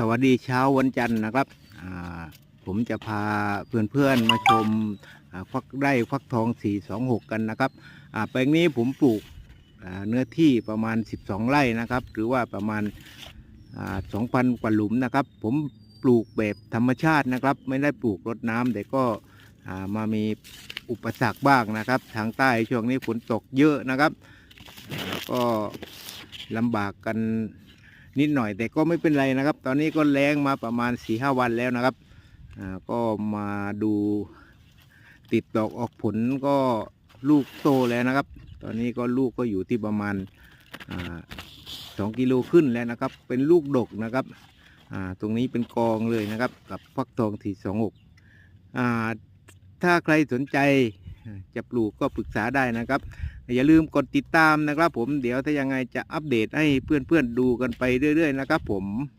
สวัสดีเช้าวันจันทร์นะครับ ผมจะพาเพื่อนๆมาชมฟักไร่ฟักทอง 426 กันนะครับแปลงนี้ผมปลูกเนื้อที่ประมาณ 12 ไร่นะครับ หรือว่าประมาณ 2,000 กว่าหลุมนะครับ ผมปลูกแบบธรรมชาตินะครับ ไม่ได้ปลูกรดน้ำแต่ก็มามีอุปสรรคบ้างนะครับ ทางใต้ช่วงนี้ฝนตกเยอะนะครับ ก็ลำบากกัน นิดหน่อย แต่ก็ไม่เป็นไรนะครับ ตอนนี้ก็แรงมาประมาณ4ีห้าวันแล้วนะครับอ่าก็มาดูติดดอกออกผลก็ลูกโตแล้วนะครับ ตอนนี้ก็ลูกก็อยู่ที่ประมาณสองกิโลขึ้นแล้วนะครับ เป็นลูกดกนะครับตรงนี้เป็นกองเลยนะครับ กับฟักทองที่สองหกถ้าใครสนใจ จะปลูกก็ปรึกษาได้นะครับ อย่าลืมกดติดตามนะครับ ผมเดี๋ยวถ้ายังไงจะอัปเดตให้เพื่อนๆดูกันไปเรื่อย ๆ นะครับ ผม